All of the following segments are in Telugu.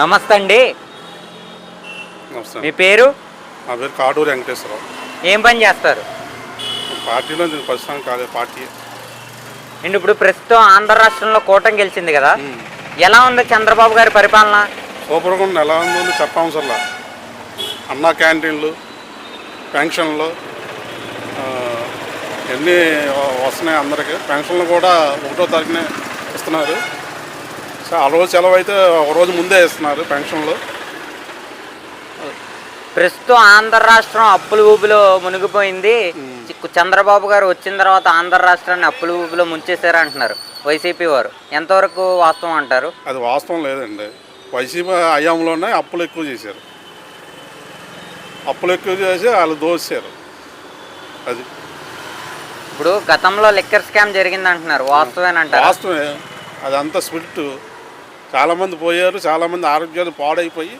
నమస్తే అండి నమస్తే. మీ పేరు? నా పేరు కాటూరి వెంకటేశ్వరరావు. ఏం పని చేస్తారు? పార్టీలో నేను కాలేదు పార్టీ. అండ్ ఇప్పుడు ప్రస్తుతం ఆంధ్ర రాష్ట్రంలో కూటమి గెలిచింది కదా? ఎలా ఉంది చంద్రబాబు గారి పరిపాలన? సూపర్గా ఉంది ఎలా ఉందో చెప్పవసరంలా అన్నా క్యాంటీన్లు పెన్షన్లు ఆ, ఎన్ని వస్తున్నాయి అందరికి? పెన్షన్లు కూడా ఒకటో తారీఖునే ఇస్తున్నారు. ఆ రోజు సెలవు అయితే ఒక రోజు ముందే ఇస్తున్నారు పెన్షన్లు. ప్రస్తుతం ఆంధ్ర రాష్ట్రం అప్పుల ఊబిలో మునిగిపోయింది. చంద్రబాబు గారు వచ్చిన తర్వాత ఆంధ్ర రాష్ట్రాన్ని అప్పుల ఊబిలో ముంచేశారు అంటున్నారు వైసీపీ వారు. ఎంతవరకు వాస్తవం అంటారు? అది వాస్తవం లేదండి. వైసీపీ హయాంలోనే అప్పులు ఎక్కువ చేశారు. అప్పులు ఎక్కువ చేసి వాళ్ళు దోశారు అది. ఇప్పుడు గతంలో లిక్కర్ స్కామ్ జరిగింది అంటున్నారు వాస్తవేనంటారు? వాస్తవమే. అదంతా స్పిరిట్ చాలామంది పోయారు చాలామంది ఆరోగ్యాలు పాడైపోయి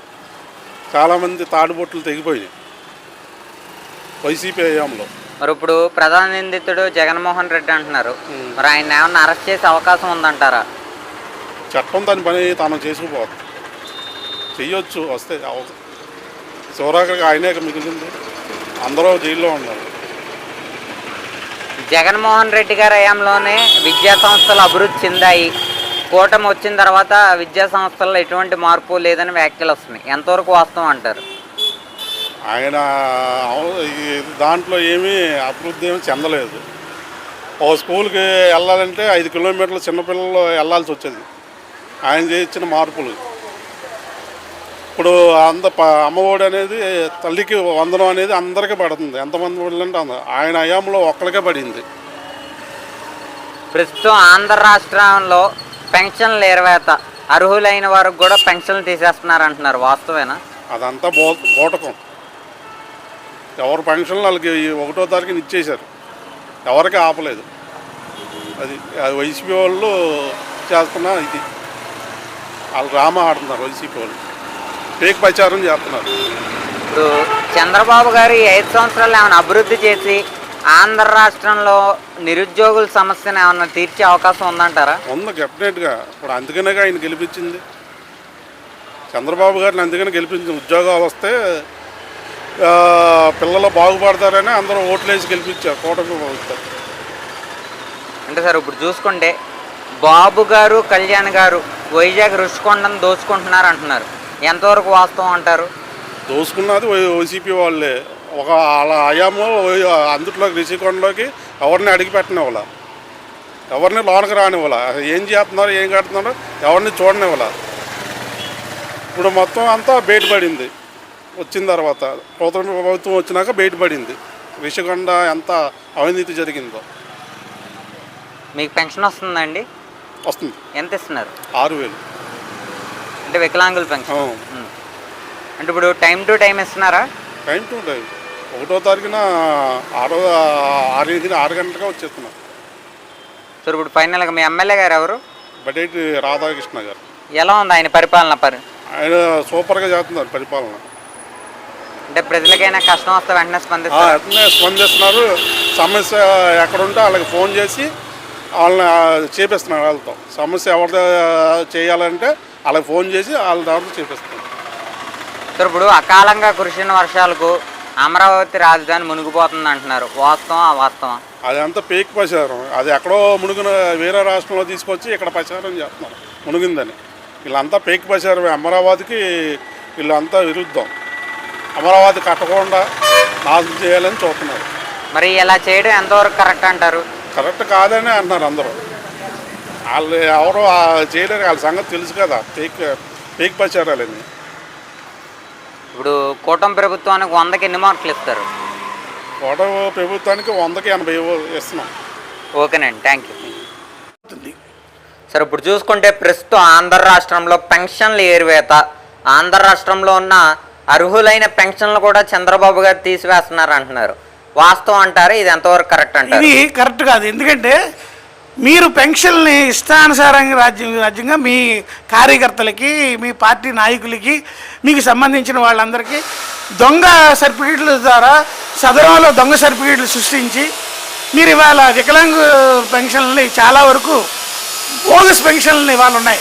చాలామంది తాడుబొట్లు తెగిపోయినాయి. వైసీపీ హయాంలో. మరి ఇప్పుడు ప్రధాన నిందితుడు జగన్మోహన్ రెడ్డి అంటున్నారు. మరి ఆయన ఏమన్నా అరెస్ట్ చేసే అవకాశం ఉందంటారా? చట్టం దాని పని తాను చేసుకుపోతుంది చెయ్యొచ్చు వస్తే చివరాఖరికి ఆయనే మిగిలింది. అందరూ జైల్లో ఉన్నారు. జగన్మోహన్ రెడ్డి గారి హయాంలోనే విద్యా సంస్థలు అభివృద్ధి చెందాయి. కూటమి వచ్చిన తర్వాత విద్యా సంస్థల్లో ఎటువంటి మార్పు లేదని వ్యాఖ్యలు వస్తున్నాయి. ఎంతవరకు వాస్తవం అంటారు? ఆయన దాంట్లో ఏమీ అభివృద్ధి ఏమీ చెందలేదు. ఒక స్కూల్కి వెళ్ళాలంటే ఐదు కిలోమీటర్లు చిన్నపిల్లలు వెళ్ళాల్సి వచ్చేది. ఆయన చేయించిన మార్పులు. ఇప్పుడు అంత ప- అమ్మఒడి అనేది తల్లికి వందనం అనేది అందరికీ పడుతుంది. ఎంతమంది అంటే అంత ఆయన హయాంలో ఒక్కరికే పడింది. ప్రస్తుతం ఆంధ్ర రాష్ట్రంలో పెన్షన్లు ఎరవేత అర్హులైన వారికి కూడా పెన్షన్లు తీసేస్తున్నారు అంటున్నారు వాస్తవేనా? అదంతా బో బోటకం. ఎవరు పెన్షన్లు వాళ్ళకి ఒకటో తారీఖున ఇచ్చేశారు. ఎవరికి ఆపలేదు. అది అది వైసీపీ వాళ్ళు చేస్తున్న ఇది. వాళ్ళు డ్రామా ఆడుతున్నారు వైసీపీ వాళ్ళు. ఫేక్ ప్రచారం చేస్తున్నారు. ఇప్పుడు చంద్రబాబు గారు ఐదు సంవత్సరాలు ఏమైనా అభివృద్ధి చేసి ఆంధ్ర రాష్ట్రంలో నిరుద్యోగుల సమస్యను ఏమైనా తీర్చే అవకాశం ఉందంటారా? ఉంది డెఫినెట్గా ఇప్పుడు అందుకనే ఆయన గెలిపించింది. చంద్రబాబు గారిని అందుకనే గెలిపించింది. ఉద్యోగాలు వస్తే పిల్లలు బాగుపడతారని అందరూ ఓట్లు వేసి గెలిపించారు కూటమి ప్రభుత్వం. అంటే సార్ ఇప్పుడు చూసుకుంటే బాబు గారు కళ్యాణ్ గారు వైజాగ్ రుషికొండను దోచుకుంటున్నారు అంటున్నారు. ఎంతవరకు వాస్తవం అంటారు? దోసుకున్నది వై- వైసీపీ వాళ్ళే. ఒక వాళ్ళ హయాంలో వై- అందుట్లోకి రిషికొండలోకి ఎవరిని అడిగి పెట్టనివ్వాల. ఎవరిని లోనకి రానివ్వాల. ఏం చేస్తున్నారు ఏం కడుతున్నారో ఎవరిని చూడనివ్వాల. ఇప్పుడు మొత్తం అంతా బయటపడింది. వచ్చిన తర్వాత ప్రభుత్వం ప్రభుత్వం వచ్చినాక బయటపడింది. రిషికొండ ఎంత అవినీతి జరిగిందో. మీకు పెన్షన్ వస్తుందండి వస్తుంది. ఎంత ఇస్తున్నారు? ఆరు వేలు. అంటే వికలాంగుల పెన్షన్. అంటే ఇప్పుడు టైం టు టైం ఇస్తున్నారా? Time to time. ఒకటో తారీఖున ఆరో ఆరు ఆరు గంటలుగా వచ్చేస్తున్నాం సార్ ఇప్పుడు ఫైనల్గా మీ ఎమ్మెల్యే గారు ఎవరు? బడేటి రాధాకృష్ణ గారు. ఎలా ఉంది ఆయన పరిపాలన పరి? ఆయన సూపర్గా చేస్తున్నారు పరిపాలన. అంటే ప్రజలకైనా కష్టం వస్తే వెంటనే స్పందిస్తారు? స్పందిస్తున్నారు. సమస్య ఎక్కడుంటే వాళ్ళకి ఫోన్ చేసి వాళ్ళని చేపిస్తున్నారు వాళ్ళతో. సమస్య ఎవరితో చేయాలంటే వాళ్ళకి ఫోన్ చేసి వాళ్ళ దాంట్లో చేపిస్తున్నారు. సార్ ఇప్పుడు అకాలంగా కురిసిన వర్షాలకు అమరావతి రాజధాని మునిగిపోతుంది అంటున్నారు. వాస్తవం అవాస్తవం అది అంతా పేక్ ప్రచారం. అది ఎక్కడో మునిగిన వేరే రాష్ట్రంలో తీసుకొచ్చి ఇక్కడ ప్రచారం చేస్తున్నారు. మునిగిందని. వీళ్ళంతా పేక్ ప్రచారం అమరావతికి వీళ్ళంతా విరుద్ధం. అమరావతి కట్టకుండా నాశనం చేయాలని చూస్తున్నారు. మరి ఇలా చేయడం ఎంతవరకు కరెక్ట్ అంటారు? కరెక్ట్ కాదని అంటున్నారు అందరూ. వాళ్ళు ఎవరు చేయలేరు. వాళ్ళ సంగతి తెలుసు కదా. ఫేక్ ఫేక్ ప్రచారాలని ఇప్పుడు కూటమి ప్రభుత్వానికి వందకి ఎన్ని మార్కులు ఇస్తారు? కోట ప్రభుత్వానికి వందకి ఎనభై ఇవ్వ- ఇస్తున్నాం. ఓకేనండి థ్యాంక్ యూ. సార్ ఇప్పుడు చూసుకుంటే ప్రస్తుతం ఆంధ్ర రాష్ట్రంలో పెన్షన్లు ఏరివేత ఆంధ్ర రాష్ట్రంలో ఉన్న అర్హులైన పెన్షన్లు కూడా చంద్రబాబు గారు తీసివేస్తున్నారు అంటున్నారు వాస్తవం అంటారు? ఇది ఎంతవరకు కరెక్ట్ అంటారు? ఇది కరెక్ట్ కాదు. ఎందుకంటే మీరు పెన్షన్ని ఇష్టానుసారంగా రాజ్యం రాజ్యంగా మీ కార్యకర్తలకి మీ పార్టీ నాయకులకి మీకు సంబంధించిన వాళ్ళందరికీ దొంగ సర్టిఫికేట్ల ద్వారా సదరంలో దొంగ సర్టిఫికెట్లు సృష్టించి మీరు ఇవాళ వికలాంగ పెన్షన్లని చాలా వరకు బోగస్ పెన్షన్లు ఇవాళ ఉన్నాయి.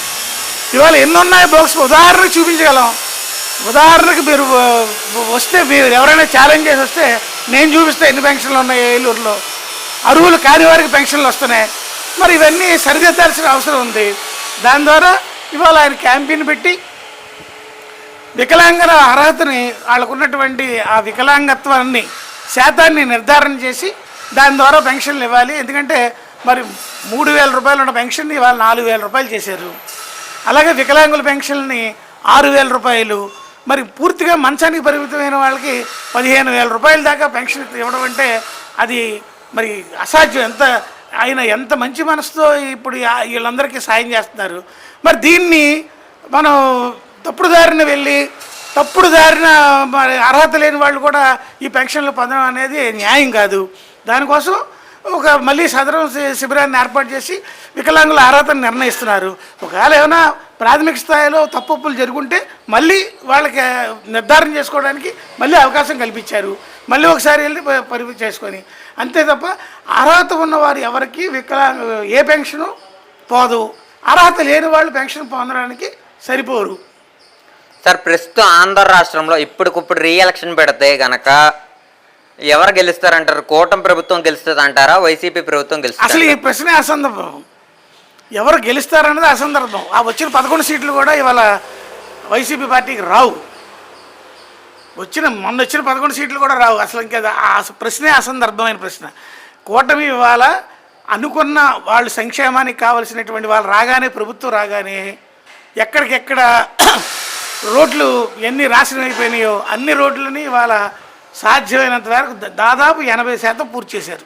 ఇవాళ ఎన్ని బోగస్ బాక్స్ ఉదాహరణకు చూపించగలం. ఉదాహరణకు మీరు వస్తే మీరు ఎవరైనా ఛాలెంజ్ చేసి వస్తే నేను చూపిస్తే ఎన్ని పెన్షన్లు ఉన్నాయి ఏలూరులో. అరువులు కాని వారికి పెన్షన్లు వస్తున్నాయి. మరి ఇవన్నీ సరిదిద్దాల్సిన అవసరం ఉంది. దాని ద్వారా ఇవాళ ఆయన క్యాంపెయిన్ పెట్టి వికలాంగుల అర్హతని వాళ్ళకు ఉన్నటువంటి ఆ వికలాంగత్వాన్ని శాతాన్ని నిర్ధారణ చేసి దాని ద్వారా పెన్షన్లు ఇవ్వాలి. ఎందుకంటే మరి మూడు వేల రూపాయలు ఉన్న పెన్షన్ని ఇవాళ నాలుగు వేల రూపాయలు చేశారు. అలాగే వికలాంగుల పెన్షన్ని ఆరు వేల రూపాయలు. మరి పూర్తిగా మంచానికి పరిమితమైన వాళ్ళకి పదిహేను వేల రూపాయల దాకా పెన్షన్ ఇవ్వడం అంటే అది మరి అసాధ్యం. ఎంత ఆయన ఎంత మంచి మనసుతో ఇప్పుడు వీళ్ళందరికీ సాయం చేస్తున్నారు. మరి దీన్ని మనం తప్పుడు దారిన వెళ్ళి తప్పుడు దారిన మరి అర్హత లేని వాళ్ళు కూడా ఈ పెన్షన్లు పొందడం అనేది న్యాయం కాదు. దానికోసం ఒక మళ్ళీ సదరం శిబిరాన్ని ఏర్పాటు చేసి వికలాంగుల అర్హతను నిర్ణయిస్తున్నారు. ఒకవేళ ఏమైనా ప్రాథమిక స్థాయిలో తప్పులు జరుగుంటే మళ్ళీ వాళ్ళకి నిర్ధారణ చేసుకోవడానికి మళ్ళీ అవకాశం కల్పించారు. మళ్ళీ ఒకసారి వెళ్ళి ప- పరి చేసుకొని. అంతే తప్ప అర్హత ఉన్నవారు ఎవరికి వికలాంగ ఏ పెన్షను పోదు. అర్హత లేని వాళ్ళు పెన్షన్ పొందడానికి సరిపోరు. సార్ ప్రస్తుతం ఆంధ్ర రాష్ట్రంలో ఇప్పటికిప్పుడు రీఎలక్షన్ పెడితే కనుక ఎవరు గెలుస్తారంటారు? కూటమి ప్రభుత్వం గెలుస్తుంది అంటారా? వైసీపీ ప్రభుత్వం అసలు గెలుస్తుంది ఈ ప్రశ్నే అసందర్భం ఎవరు గెలుస్తారన్నది అసందర్భం. ఆ వచ్చిన పదకొండు సీట్లు కూడా ఇవాళ వైసీపీ పార్టీకి రావు. వచ్చిన మొన్న వచ్చిన పదకొండు సీట్లు కూడా రావు. అసలు ఇంకా ఆ ప్రశ్నే అసందర్భమైన ప్రశ్న. కూటమి ఇవాళ అనుకున్న వాళ్ళు సంక్షేమానికి కావలసినటువంటి వాళ్ళు రాగానే ప్రభుత్వం రాగానే ఎక్కడికెక్కడ రోడ్లు ఎన్ని నాశనం అయిపోయినాయో అన్ని రోడ్లని ఇవాళ సాధ్యమైనంత వరకు దాదాపు ఎనభై శాతం పూర్తి చేశారు.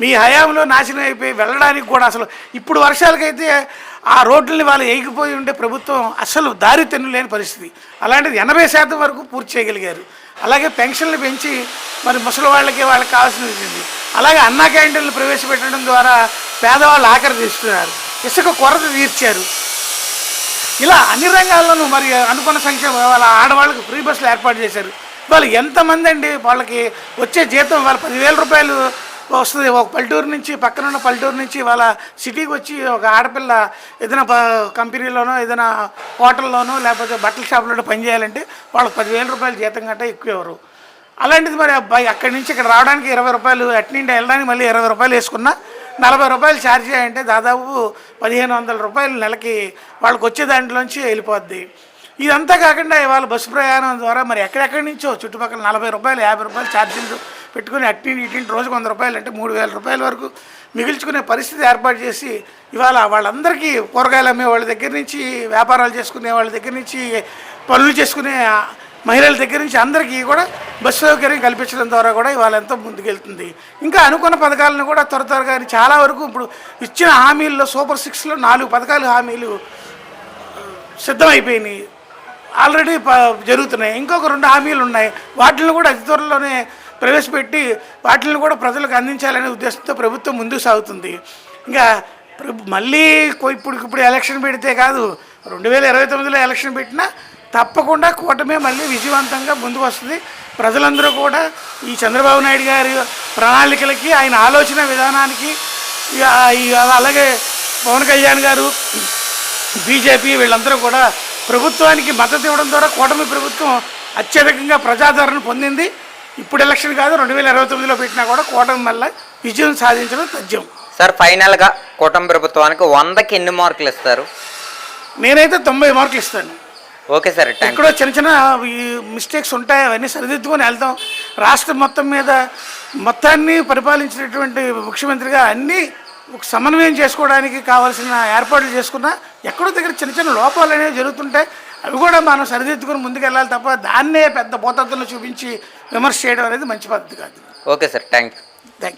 మీ హయాంలో నాశనం అయిపోయి వెళ్ళడానికి కూడా అసలు ఇప్పుడు వర్షాలకైతే ఆ రోడ్లని వాళ్ళు ఏగిపోయి ఉండే ప్రభుత్వం అసలు దారి తెన్నులేని పరిస్థితి. అలాంటిది ఎనభై శాతం వరకు పూర్తి చేయగలిగారు. అలాగే పెన్షన్లు పెంచి మరి ముసలి వాళ్ళకి వాళ్ళకి కావాల్సినది ఇచ్చింది. అలాగే అన్నా క్యాంటీన్లు ప్రవేశపెట్టడం ద్వారా పేదవాళ్ళు ఆఖరి తీస్తున్నారు. ఇసుక కొరత తీర్చారు. ఇలా అన్ని రంగాల్లోనూ మరి అనుకున్న సంఖ్య వాళ్ళ ఆడవాళ్ళకి ఫ్రీ బస్సులు ఏర్పాటు చేశారు. వాళ్ళు ఎంతమంది అండి వాళ్ళకి వచ్చే జీతం వాళ్ళ పదివేల రూపాయలు వస్తుంది. ఒక పల్లెటూరు నుంచి పక్కన ఉన్న పల్లెటూరు నుంచి వాళ్ళ సిటీకి వచ్చి ఒక ఆడపిల్ల ఏదైనా కంపెనీలోనో ఏదైనా హోటల్లోనో లేకపోతే బట్టల షాపులోనో పనిచేయాలంటే వాళ్ళకి పదివేల రూపాయలు జీతం కంటే ఎక్కువ ఎవరు? అలాంటిది మరి అబ్బాయి అక్కడి నుంచి ఇక్కడ రావడానికి ఇరవై రూపాయలు అట్నుండి వెళ్ళడానికి మళ్ళీ ఇరవై రూపాయలు వేసుకున్నా నలభై రూపాయలు ఛార్జ్ చేయాలంటే దాదాపు పదిహేను వందల రూపాయలు నెలకి వాళ్ళకి వచ్చే దాంట్లోంచి వెళ్ళిపోద్ది. ఇదంతా కాకుండా ఇవాళ బస్సు ప్రయాణం ద్వారా మరి ఎక్కడెక్కడి నుంచో చుట్టుపక్కల నలభై రూపాయలు యాభై రూపాయలు ఛార్జీలు పెట్టుకుని అట్టి ఇట్టింటి రోజుకు వంద రూపాయలు అంటే మూడు వేల రూపాయల వరకు మిగిల్చుకునే పరిస్థితి ఏర్పాటు చేసి ఇవాళ వాళ్ళందరికీ కూరగాయలు అమ్మే వాళ్ళ దగ్గర నుంచి వ్యాపారాలు చేసుకునే వాళ్ళ దగ్గర నుంచి పనులు చేసుకునే మహిళల దగ్గర నుంచి అందరికీ కూడా బస్సు సౌకర్యం కల్పించడం ద్వారా కూడా ఇవాళ ఎంతో ముందుకెళ్తుంది. ఇంకా అనుకున్న పథకాలను కూడా త్వర త్వరగా చాలా వరకు ఇప్పుడు ఇచ్చిన హామీల్లో సూపర్ సిక్స్లో నాలుగు పథకాలు హామీలు సిద్ధమైపోయినాయి. ఆల్రెడీ ప- జరుగుతున్నాయి. ఇంకొక రెండు హామీలు ఉన్నాయి. వాటిని కూడా అతి త్వరలోనే ప్రవేశపెట్టి వాటిని కూడా ప్రజలకు అందించాలనే ఉద్దేశంతో ప్రభుత్వం ముందుకు సాగుతుంది. ఇంకా మళ్ళీ కొ- ఇప్పుడు ఇప్పుడు ఎలక్షన్ పెడితే కాదు రెండు వేల ఇరవై తొమ్మిదిలో ఎలక్షన్ పెట్టినా తప్పకుండా కూటమే మళ్ళీ విజయవంతంగా ముందుకు వస్తుంది. ప్రజలందరూ కూడా ఈ చంద్రబాబు నాయుడు గారి ప్రణాళికలకి ఆయన ఆలోచన విధానానికి ఇక అలాగే పవన్ కళ్యాణ్ గారు బీజేపీ వీళ్ళందరూ కూడా ప్రభుత్వానికి మద్దతు ఇవ్వడం ద్వారా కూటమి ప్రభుత్వం అత్యధికంగా ప్రజాదరణ పొందింది. ఇప్పుడు ఎలక్షన్ కాదు రెండు వేల ఇరవై తొమ్మిదిలో పెట్టినా కూడా కూటమి వల్ల విజయం సాధించడం తథ్యం. సార్ ఫైనల్గా కూటమి ప్రభుత్వానికి వందకి ఎన్ని మార్కులు ఇస్తారు? నేనైతే తొంభై మార్కులు ఇస్తాను. ఓకే సార్ ఎక్కడో చిన్న చిన్న మిస్టేక్స్ ఉంటాయి అవన్నీ సరిదిద్దుకొని వెళ్తాం. రాష్ట్రం మొత్తం మీద మొత్తాన్ని పరిపాలించినటువంటి ముఖ్యమంత్రిగా అన్నీ ఒక సమన్వయం చేసుకోవడానికి కావాల్సిన ఏర్పాట్లు చేసుకున్నా ఎక్కడో దగ్గర చిన్న చిన్న లోపాలు అనేవి జరుగుతుంటాయి అవి కూడా మనం సరిదిద్దుకొని ముందుకెళ్ళాలి తప్ప దాన్నే పెద్ద పోతత్తులు చూపించి విమర్శ చేయడం అనేది మంచి పద్ధతి కాదు. Okay sir thank you thank you